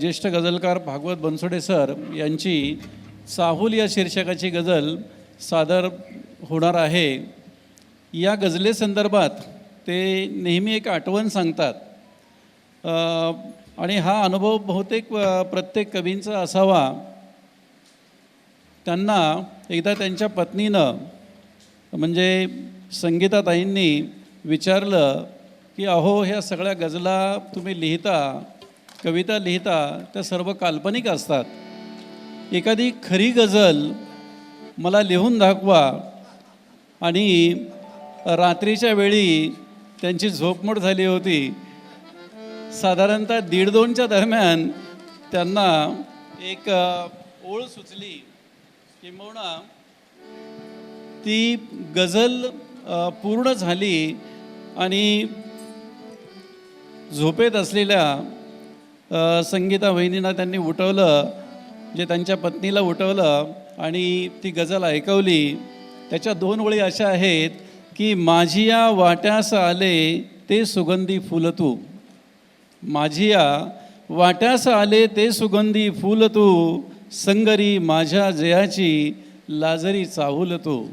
ज्येष्ठ गझलकार भागवत बनसोडे सर यांची साहुल या शीर्षकाची गझल सादर होणार आहे. या गझलेसंदर्भात ते नेहमी एक आठवण सांगतात. आणि हा अनुभव बहुतेक प्रत्येक कवींचा असावा. त्यांना एकदा त्यांच्या पत्नीनं म्हणजे संगीताताईंनी विचारलं की अहो ह्या सगळ्या गजला तुम्ही लिहिता कविता लिहिता त्या सर्व काल्पनिक असतात. एखादी खरी गझल मला लिहून दाखवा आणि रात्रीच्या वेळी त्यांची झोपमोड झाली होती. साधारणतः दीड दोनच्या दरम्यान त्यांना एक ओळ सुचली किंबहुना ती गझल पूर्ण झाली आणि झोपेत असलेल्या संगीता वहिनींना त्यांनी उठवलं जे त्यांच्या पत्नीला उठवलं आणि ती गजल ऐकवली. त्याच्या दोन ओळी अशा आहेत की माझी या वाट्यास आले ते सुगंधी फुल तू. माझी या वाट्यास आले ते सुगंधी फुल तू संगरी माझ्या जयाची लाजरी चाहूल तू.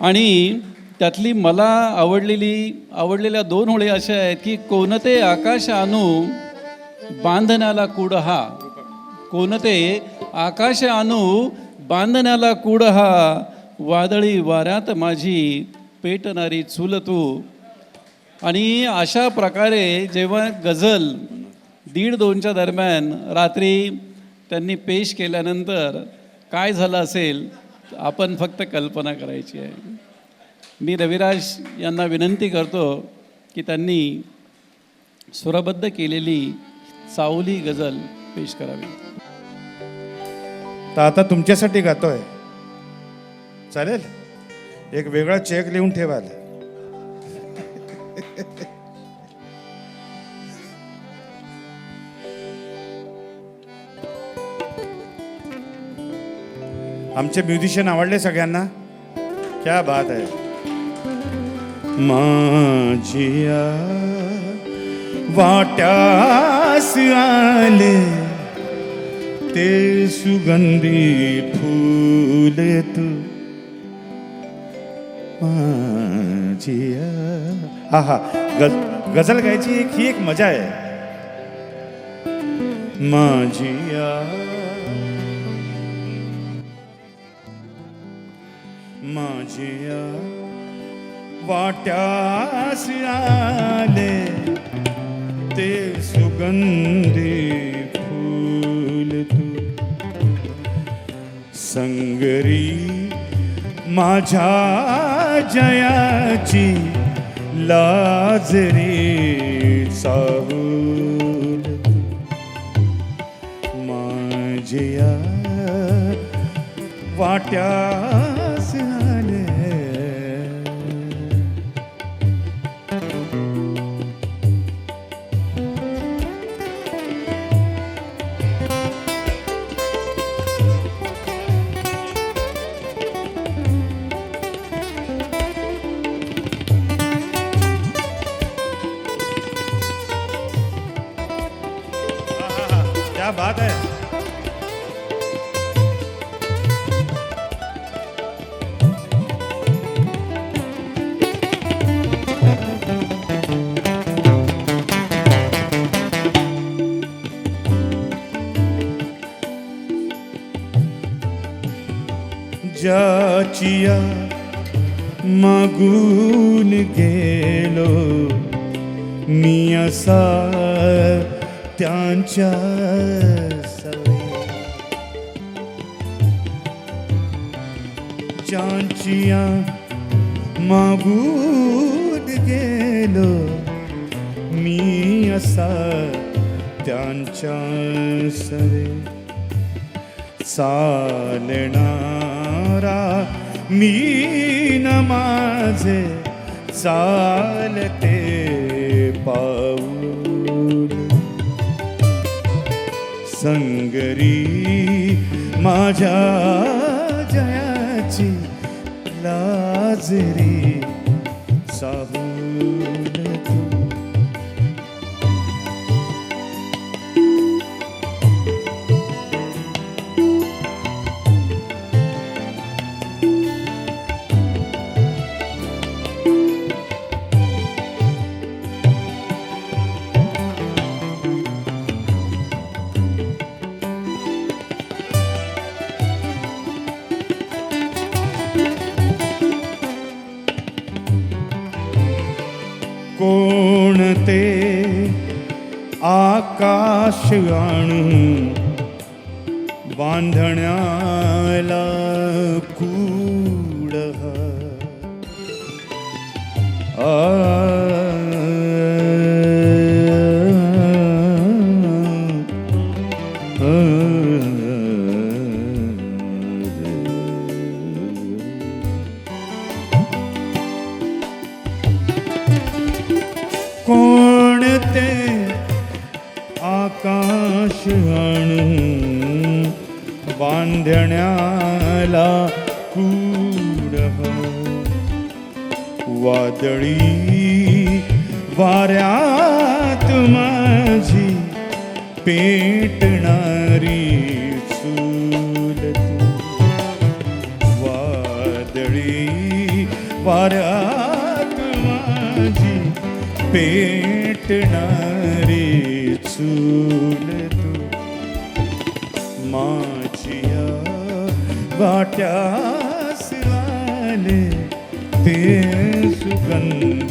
आणि त्यातली मला आवडलेली आवडलेल्या दोन ओळी अशा आहेत की कोणते आकाश आणू बांधण्याला कूड हा. कोणते आकाश आणू बांधण्याला कूड हा. वादळी वाऱ्यात माझी पेटणारी चूल तू. आणि अशा प्रकारे जेव्हा गझल दीड दोनच्या दरम्यान रात्री त्यांनी पेश केल्यानंतर काय झालं असेल आपण फक्त कल्पना करायची आहे. मी रविराज यांना विनंती करतो की त्यांनी सुरबद्ध केलेली सावली गझल पेश करावी. तर आता तुमच्यासाठी गातोय. चालेल? एक वेगळा चेक लिहून ठेवाल. आमचे म्युझिशियन आवडले सगळ्यांना? क्या बात आहे. माझिया वाट्यास आले ते सुगंधी फूल तू। माझिया हा हा गज गायची एक, ही एक मज़ा आहे. माझिया माझिया वाट्यास आले ते सुगंधी फूल तू. संगरी माझ्या जयाची लाजरी चाहूल माझ्या वाट्या ज्याचिया मागून गेलो. मी असा त्यांच्या सवयी. ज्यांचिया मागून गेलो. मी असा त्यांच्या सरे चालणार मोरा मीन माझे चालते पाऊल. संगरी माझ्या जयाची लाजरी साहूल कोणते आकाश आणू बांधण्याला कोणते आकाश आणू बांधण्याला कूड वादळी वाऱ्यात माझी पेटणारी चूल तू. वादळी वाऱ्यात माझी पेटणारी चूल तू. माझ्या वाट्यास आले ते सुगंध